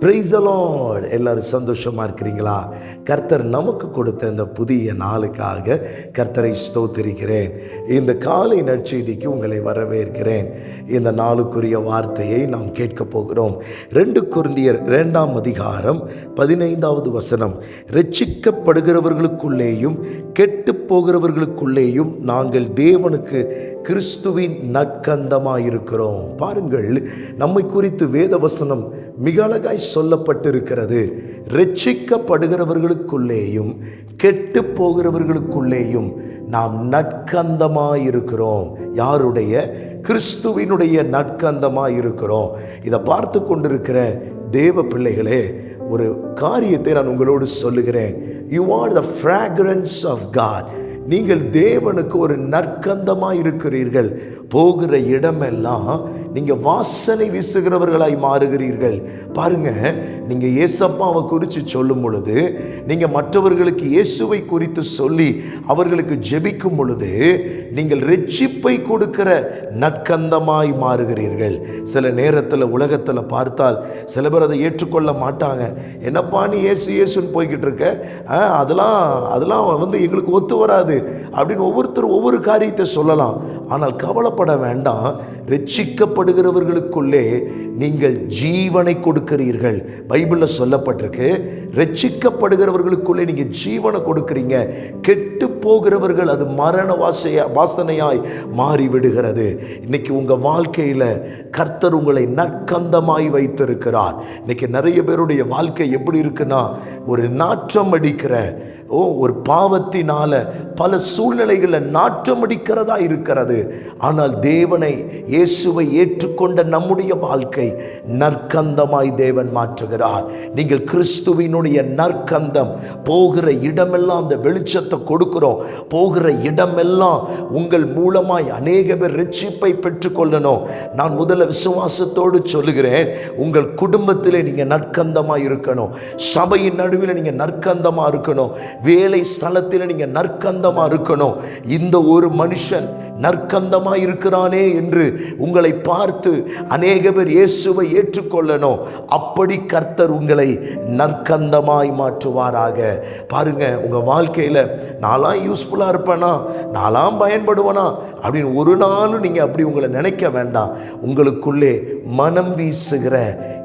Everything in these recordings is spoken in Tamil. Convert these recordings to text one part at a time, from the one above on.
பிரைஸ் லார்ட் எல்லாரும் சந்தோஷமா இருக்கிறீங்களா? கர்த்தர் நமக்கு கொடுத்த இந்த புதிய நாளுக்காக கர்த்தரை ஸ்தோத்திருக்கிறேன். இந்த காலை நற்செய்திக்கு உங்களை வரவேற்கிறேன். இந்த நாளுக்குரிய வார்த்தையை நாம் கேட்கப் போகிறோம். ரெண்டு குருந்தியர் இரண்டாம் அதிகாரம் பதினைந்தாவது வசனம். ரட்சிக்கப்படுகிறவர்களுக்குள்ளேயும் கெட்டு போகிறவர்களுக்குள்ளேயும் நாங்கள் தேவனுக்கு கிறிஸ்துவின் நற்கந்தமாயிருக்கிறோம். பாருங்கள் நம்மை குறித்து வேதவசனம் மிக அழகாய் சொல்லப்பட்டிருக்கிறது. ரட்சிக்கப்படுகிறவர்களுக்குள்ளேயும் கெட்டு போகிறவர்களுக்குள்ளேயும் நாம் நற்கந்தமாயிருக்கிறோம். யாருடைய? கிறிஸ்துவினுடைய நற்கந்தமாயிருக்கிறோம். இதை பார்த்து கொண்டிருக்கிற தேவ பிள்ளைகளே ஒரு காரியத்தை நான் உங்களோடு சொல்லுகிறேன். You are the fragrance of God நீங்கள் தேவனுக்கு ஒரு நற்கந்தமாக இருக்கிறீர்கள். போகிற இடமெல்லாம் நீங்கள் வாசனை வீசுகிறவர்களாய் மாறுகிறீர்கள். பாருங்க நீங்கள் ஏசப்பாவை குறித்து சொல்லும் பொழுது நீங்கள் மற்றவர்களுக்கு இயேசுவை குறித்து சொல்லி அவர்களுக்கு ஜெபிக்கும் பொழுது நீங்கள் ரெச்சிப்பை கொடுக்கிற நற்கந்தமாய் மாறுகிறீர்கள். சில நேரத்தில் உலகத்தில் பார்த்தால் சில பேர் அதை ஏற்றுக்கொள்ள மாட்டாங்க. என்னப்பா நீ இயேசு இயேசுன்னு போய்கிட்டு இருக்க? ஆ, அதெல்லாம் அதெல்லாம் வந்து எங்களுக்கு ஒத்து வராது. அப்படின்னு ஒவ்வொருத்தரும் ஒவ்வொரு காரியத்தை சொல்லலாம். ஆனால் கவலைப்பட வேண்டாம். ரட்சிக்கப்படுகிறவர்களுக்குள்ளே நீங்கள் ஜீவனை கொடுக்கிறீர்கள். பைபிளில் சொல்லப்பட்டிருக்கு ரட்சிக்கப்படுகிறவர்களுக்குள்ளே நீங்கள் ஜீவனை கொடுக்குறீங்க. கெட்டு போகிறவர்கள் அது மரண வாசையா வாசனையாய் மாறி விடுகிறது இன்னைக்கு உங்கள் வாழ்க்கையில் கர்த்தர் உங்களை நற்கந்தமாய் வைத்திருக்கிறார். இன்னைக்கு நிறைய பேருடைய வாழ்க்கை எப்படி இருக்குன்னா ஒரு நாற்றம் அடிக்கிற ஓ ஒரு பாவத்தினால பல சூழ்நிலைகளில் நாற்றமடிக்கிறதா இருக்கிறது. ஆனால் தேவனை இயேசுவை ஏற்றுக்கொண்ட நம்முடைய வாழ்க்கை நற்கந்தமாய் தேவன் மாற்றுகிறார். நீங்கள் கிறிஸ்துவினுடைய நற்கந்தம் போகிற இடமெல்லாம் அந்த வெளிச்சத்தை கொடுக்கிறோம். போகிற இடமெல்லாம் உங்கள் மூலமாய் அநேக பேர் ரட்சிப்பை பெற்றுக்கொள்ளணும். நான் முதல்ல விசுவாசத்தோடு சொல்லுகிறேன் உங்கள் குடும்பத்திலே நீங்கள் நற்கந்தமாக இருக்கணும். சபையின் நடுவில் நீங்கள் நற்கந்தமாக இருக்கணும். வேலை ஸ்தலத்தில் நீங்கள் நற்கந்தமாக இருக்கணும். இந்த ஒரு மனுஷன் நற்கந்தமாக இருக்கிறானே என்று உங்களை பார்த்து அநேக பேர் இயேசுவை ஏற்றுக்கொள்ளணும். அப்படி கர்த்தர் உங்களை நற்கந்தமாய் மாற்றுவாராக. பாருங்க உங்கள் வாழ்க்கையில் நான்லாம் யூஸ்ஃபுல்லாக இருப்பேனா? நான்லாம் பயன்படுவேனா? அப்படின்னு ஒரு நாளும் நீங்கள் அப்படி உங்களை நினைக்க வேண்டாம். உங்களுக்குள்ளே மனம் வீசுகிற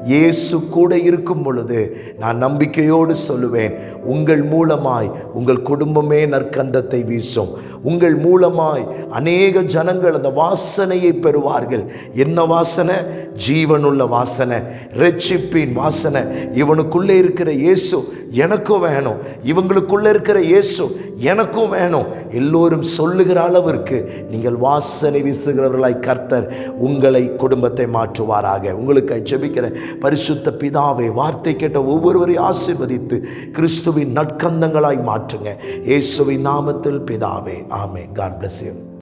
இயேசு கூட இருக்கும் பொழுது நான் நம்பிக்கையோடு சொல்லுவேன் உங்கள் மூலமாய் உங்கள் குடும்பமே நற்கந்தத்தை வீசும். உங்கள் மூலமாய் அநேக ஜனங்கள் அந்த வாசனையை பெறுவார்கள். என்ன வாசனை? ஜீவனுள்ள வாசனை ரட்சிப்பின் வாசனை. இவனுக்குள்ளே இருக்கிற இயேசு எனக்கும் வேணும். இவங்களுக்குள்ளே இருக்கிற இயேசு எனக்கும் வேணும். எல்லோரும் சொல்லுகிற அளவிற்கு நீங்கள் வாசனை வீசுகிறவர்களாய் கர்த்தர் உங்களை குடும்பத்தை மாற்றுவாராக. உங்களுக்கு ஜெபிக்கிற பரிசுத்த பிதாவை வார்த்தை கேட்ட ஒவ்வொருவரையும் ஆசிர்வதித்து கிறிஸ்துவின் நற்கந்தங்களாய் மாற்றுங்க. இயேசுவின் நாமத்தில் பிதாவே ஆமே காட் பிளஸ் யூ